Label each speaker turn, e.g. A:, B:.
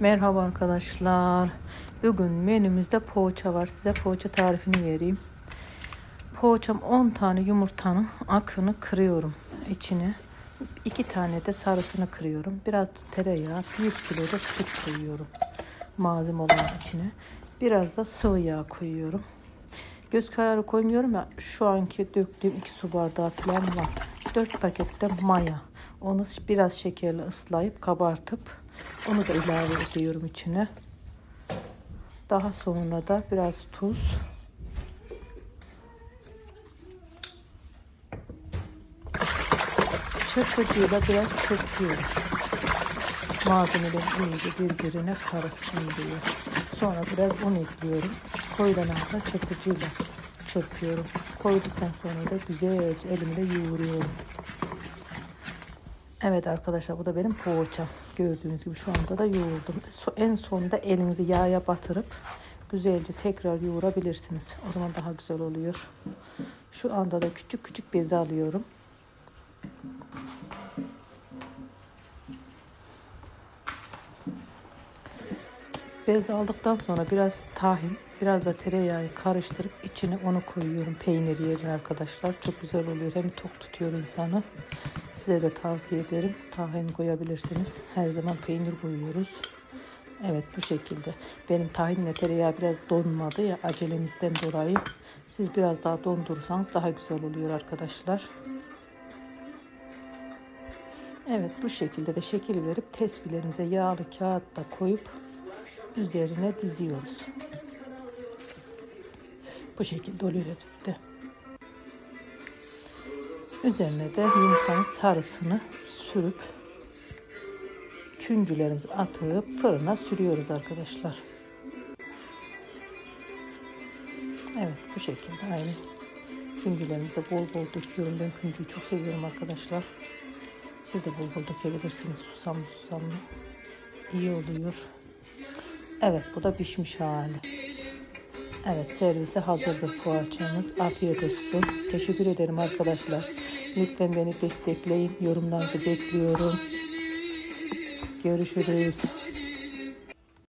A: Merhaba arkadaşlar. Bugün menümüzde poğaça var. Size poğaça tarifini vereyim. Poğaçam 10 tane yumurtanın akını kırıyorum içine. 2 tane de sarısını kırıyorum. Biraz tereyağı, 1 kilo da süt koyuyorum. Malzeme olan içine. Biraz da sıvı yağ koyuyorum. Göz kararı koymuyorum ya şu anki döktüğüm 2 su bardağı falan var. 4 pakette maya. Onu biraz şekerle ıslayıp kabartıp onu da ilave ediyorum içine. Daha sonra da biraz tuz. Çırpıcıyla biraz çırpıyorum. Malzemeler iyice birbirine karışsın diye. Sonra biraz un ekliyorum. Koyulana kadar çırpıcıyla çırpıyorum. Koyduktan sonra da güzelce elimle yoğuruyorum. Evet arkadaşlar bu da benim poğaçam. Gördüğünüz gibi şu anda da yoğurdum. En sonunda elinizi yağa batırıp güzelce tekrar yoğurabilirsiniz. O zaman daha güzel oluyor. Şu anda da küçük küçük beze alıyorum. Bez aldıktan sonra biraz tahin, biraz da tereyağı karıştırıp içine onu koyuyorum. Peynir yerine arkadaşlar. Çok güzel oluyor. Hem tok tutuyor insanı. Size de tavsiye ederim. Tahin koyabilirsiniz. Her zaman peynir koyuyoruz. Evet bu şekilde. Benim tahinle tereyağı biraz donmadı ya acelemizden dolayı. Siz biraz daha dondurursanız daha güzel oluyor arkadaşlar. Evet bu şekilde de şekil verip tespihlerimize yağlı kağıtta koyup üzerine diziyoruz. Bu şekilde oluyor hepsi de. Üzerine de yumurtanın sarısını sürüp küncülerimizi atıp fırına sürüyoruz arkadaşlar. Evet bu şekilde aynı küncülerimizi bol bol döküyorum. Ben küncüyü çok seviyorum arkadaşlar. Siz de bol bol dökebilirsiniz susamlı susamlı. İyi oluyor. Evet bu da pişmiş hali. Evet servise hazırdır poğaçamız. Afiyet olsun. Teşekkür ederim arkadaşlar. Lütfen beni destekleyin. Yorumlarınızı bekliyorum. Görüşürüz.